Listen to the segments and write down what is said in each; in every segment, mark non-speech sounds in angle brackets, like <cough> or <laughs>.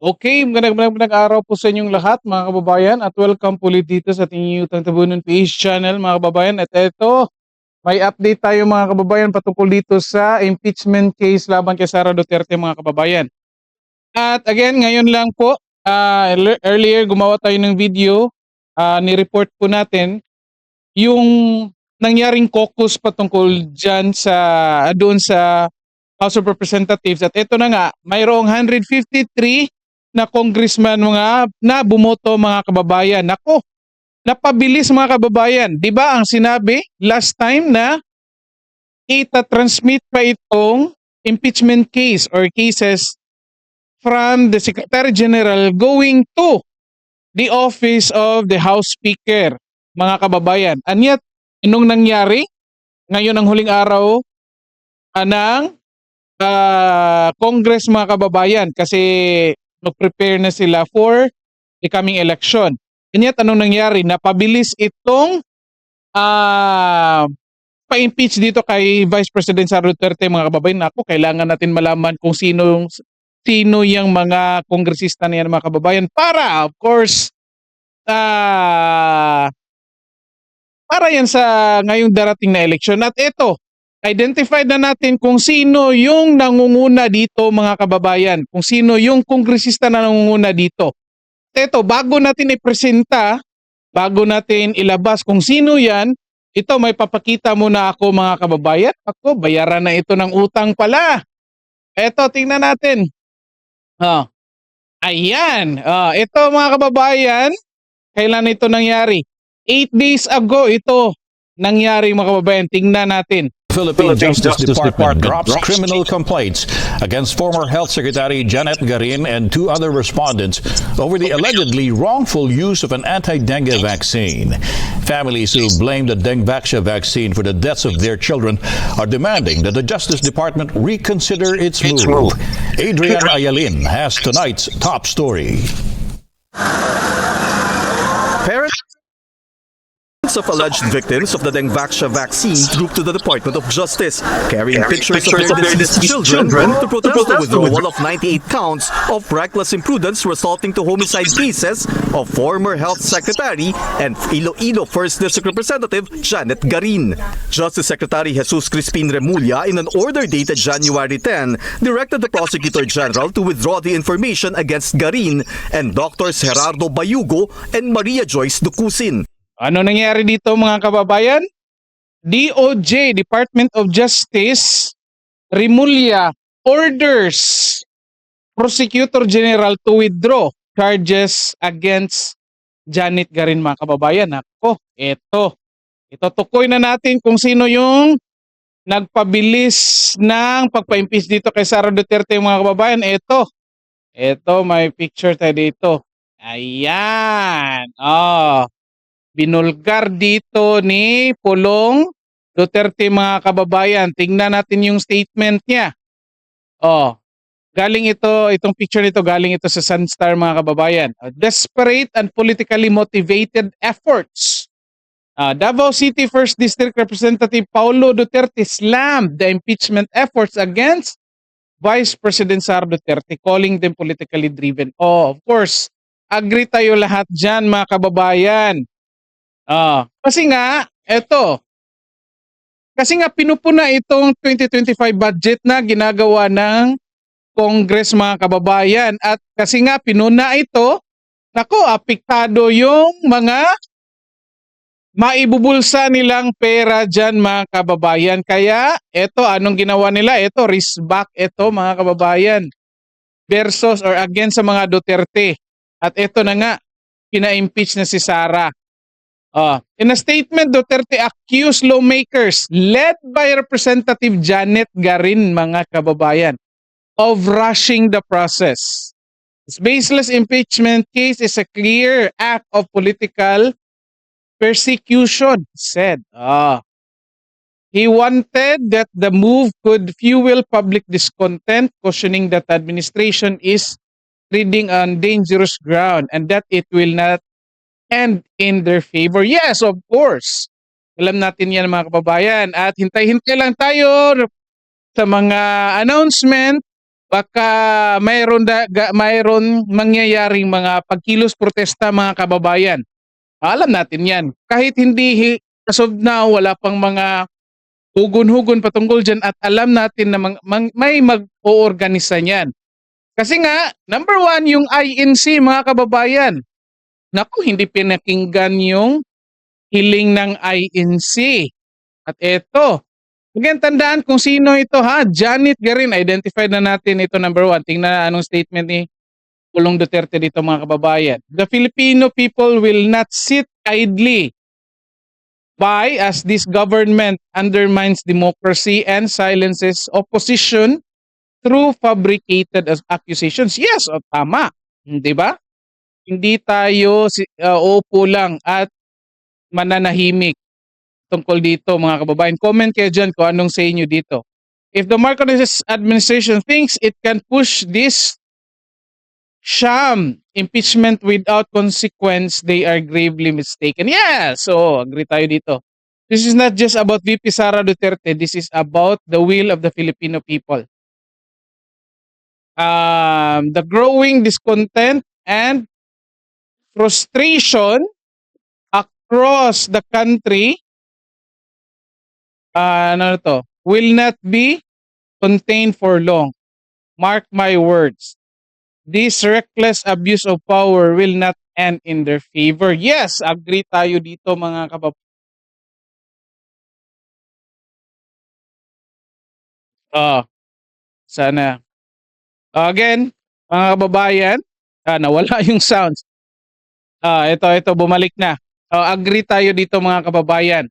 Okay, magandang magandang araw po sa inyong lahat mga kababayan at welcome po ulit dito sa ating YouTube Tabunan PH channel mga kababayan. At ito, may update tayo mga kababayan patungkol dito sa impeachment case laban kay Sara Duterte mga kababayan. At again, ngayon lang po, earl- earlier gumawa tayo ng video, ah, ni-report po natin yung nangyaring caucus patungkol dyan sa, doon sa House of Representatives. At ito na nga, mayroong 153 na congressman mga na bumoto mga kababayan. Nako, napabilis mga kababayan. 'Di ba ang sinabi last time na ita-transmit pa itong impeachment case or cases from the Secretary General going to the office of the House Speaker, mga kababayan. And yet, anong nangyari? Ngayon ang huling araw ah, ng ah, Congress mga kababayan kasi nag-prepare na sila for the coming election. And yet, anong nangyari? Napabilis itong ah pa-impeach dito kay Vice President Sara Duterte mga kababayan. Ako, kailangan natin malaman kung sino sino yung mga kongresista na yan mga kababayan para of course ah para yan sa ngayong darating na eleksyon. At ito, identified na natin kung sino yung nangunguna dito mga kababayan, kung sino yung kongresista na nangunguna dito. Ito, bago natin ipresenta, bago natin ilabas kung sino yan, ito may papakita muna ako mga kababayan. Ako, bayaran na ito ng utang pala. Ito, tingnan natin. Ah. Ayan. Ah, ito mga kababayan, kailan ito nangyari? Eight days ago ito nangyari mga kababayan. Tingnan natin. Philippine Philippine Justice, Justice Department, Department drops drops criminal complaints against former Health Secretary Janet Garin and two other respondents over the allegedly wrongful use of an anti-dengue vaccine. Families who blame the Dengvaxia vaccine for the deaths of their children are demanding that the Justice Department reconsider its move. Adrian Ayalin has tonight's top story. Of alleged victims of the Dengvaxia vaccine trooped to the Department of Justice, carrying pictures, pictures of their deceased children, to protest, the withdrawal of 98 counts of reckless imprudence resulting to homicide cases of former Health Secretary and Iloilo 1st District Representative Janet Garin. Justice Secretary Jesus Crispin Remulla, in an order dated January 10, directed the Prosecutor General to withdraw the information against Garin and Drs. Gerardo Bayugo and Maria Joyce Ducusin. Ano nangyari dito mga kababayan? DOJ, Department of Justice, Rimulya orders Prosecutor General to withdraw charges against Janet Garin mga kababayan. Ako, eto. Ito tukoy na natin kung sino yung nagpabilis ng pagpa-impeach dito kay Sara Duterte mga kababayan. Eto. Eto, may picture tayo dito. Ayan. Oh binulgar dito ni Pulong Duterte mga kababayan. Tingnan natin yung statement niya. Oh, galing ito, itong picture nito galing ito sa Sunstar mga kababayan. Desperate and politically motivated efforts. Uh, Davao City 1st District Representative Paulo Duterte slammed the impeachment efforts against Vice President Sara Duterte, calling them politically driven. Oh, of course, agree tayo lahat dyan mga kababayan. Ah, kasi nga, eto. Kasi nga pinupuna itong 2025 budget na ginagawa ng Congress mga kababayan at kasi nga pinuna ito, nako apektado yung mga maibubulsa nilang pera dyan mga kababayan. Kaya eto anong ginawa nila? Eto risk back ito mga kababayan versus or against sa mga Duterte. At eto na nga, pina-impeach na si Sara. Ah, in a statement, Duterte accused lawmakers led by Representative Janet Garin, mga kababayan, of rushing the process. This baseless impeachment case is a clear act of political persecution, said. Ah. He wanted that the move could fuel public discontent, cautioning that administration is treading on dangerous ground and that it will not and in their favor. Yes, of course. Alam natin yan mga kababayan. At hintay-hintay lang tayo sa mga announcement baka mayroon da, ga, mayroon mangyayaring mga pagkilos protesta mga kababayan. Alam natin 'yan. Kahit hindi hi- as of now wala pang mga hugon-hugon patungkol dyan at alam natin na mang- mang- may mag-oorganisa niyan. Kasi nga, number one, yung INC mga kababayan. Naku, hindi pinakinggan yung hiling ng INC. At eto, again, tandaan kung sino ito ha. Janet Garin, identified na natin ito number one. Tingnan na anong statement ni Pulong Duterte dito mga kababayan. The Filipino people will not sit idly by as this government undermines democracy and silences opposition through fabricated accusations. Yes, o tama. Di ba? Hindi tayo uh, uupo lang at mananahimik tungkol dito mga kababayan. Comment kayo dyan kung anong say nyo dito. If the Marcos administration thinks it can push this sham impeachment without consequence, they are gravely mistaken. Yeah, so agree tayo dito. This is not just about VP Sara Duterte. This is about the will of the Filipino people. Um, the growing discontent and frustration across the country uh, ano to, will not be contained for long. Mark my words. This reckless abuse of power will not end in their favor. Yes, agree tayo dito mga kabab. Ah, sana. Again, mga kababayan, ah, nawala <laughs> yung sounds. Ah, ito, ito, bumalik na. Ah, agree tayo dito mga kababayan.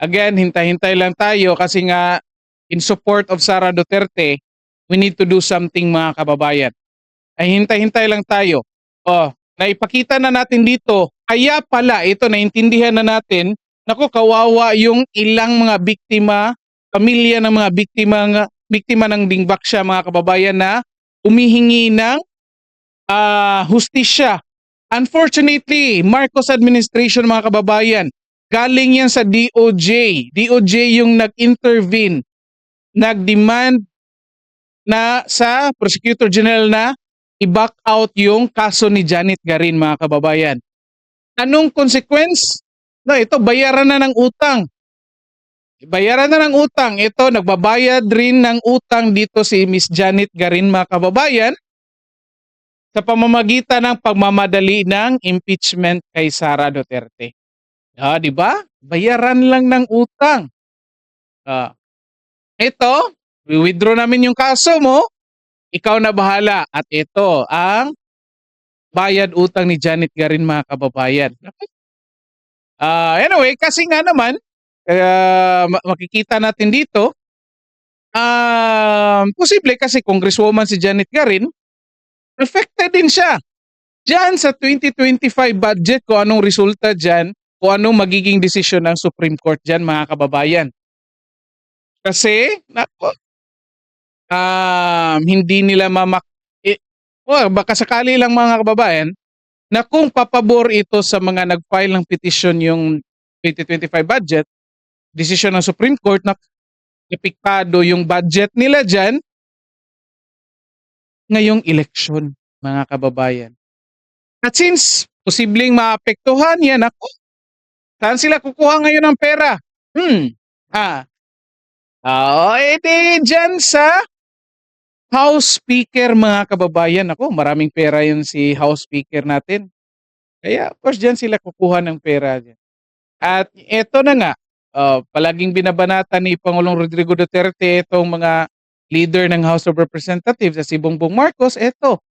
Again, hintay-hintay lang tayo kasi nga in support of Sara Duterte, we need to do something mga kababayan. Ay hintay-hintay lang tayo. Oh, naipakita na natin dito. Kaya pala ito naintindihan na natin, nako kawawa yung ilang mga biktima, pamilya ng mga biktima nga biktima ng Dingbaksya mga kababayan na umihingi ng ah, hustisya. Unfortunately, Marcos administration mga kababayan, galing yan sa DOJ. DOJ yung nag-intervene, nag-demand na sa Prosecutor General na i-back out yung kaso ni Janet Garin mga kababayan. Anong consequence? No, ito bayaran na ng utang. Bayaran na ng utang. Ito nagbabayad rin ng utang dito si Miss Janet Garin mga kababayan sa pamamagitan ng pagmamadali ng impeachment kay Sara Duterte. Ah, 'di ba? Bayaran lang ng utang. Ah. Ito, withdraw namin yung kaso mo. Ikaw na bahala at ito ang bayad utang ni Janet Garin mga kababayan. Ah, anyway, kasi nga naman ma- makikita natin dito um, posible kasi congresswoman si Janet Garin affected din siya. Diyan sa 2025 budget kung anong resulta diyan, kung anong magiging desisyon ng Supreme Court diyan mga kababayan. Kasi nako, um, hindi nila mamak eh, well, baka sakali lang mga kababayan na kung papabor ito sa mga nag-file ng petition yung 2025 budget, desisyon ng Supreme Court na epiktado yung budget nila dyan ngayong eleksyon, mga kababayan. At since posibleng maapektuhan yan, ako, saan sila kukuha ngayon ng pera? Hmm, ah, ah, edi dyan sa House Speaker, mga kababayan. Ako, maraming pera yun si House Speaker natin. Kaya, of course, dyan sila kukuha ng pera. Dyan. At eto na nga, uh, palaging binabanata ni Pangulong Rodrigo Duterte itong mga leader ng House of Representatives sa si Bongbong Marcos, eto,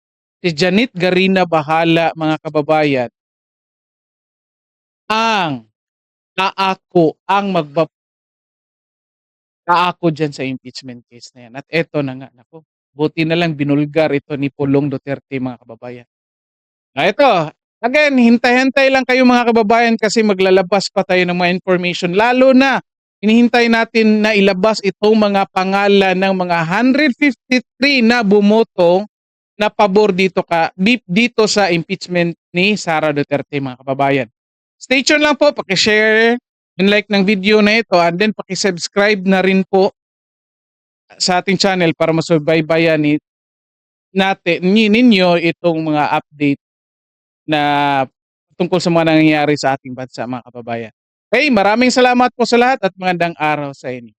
si Janet Garina Bahala, mga kababayan, ang kaako, ang magba kaako dyan sa impeachment case na yan. At eto na nga, nako, buti na lang binulgar ito ni Pulong Duterte, mga kababayan. Ah, ito, again, hintay-hintay lang kayo mga kababayan kasi maglalabas pa tayo ng mga information. Lalo na, hinihintay natin na ilabas itong mga pangalan ng mga 153 na bumoto na pabor dito ka di- dito sa impeachment ni Sara Duterte mga kababayan. Stay tuned lang po, paki-share and like ng video na ito and then paki-subscribe na rin po sa ating channel para masubaybayan ni natin ni- ninyo itong mga update na tungkol sa mga nangyayari sa ating bansa mga kababayan. Okay, maraming salamat po sa lahat at magandang araw sa inyo.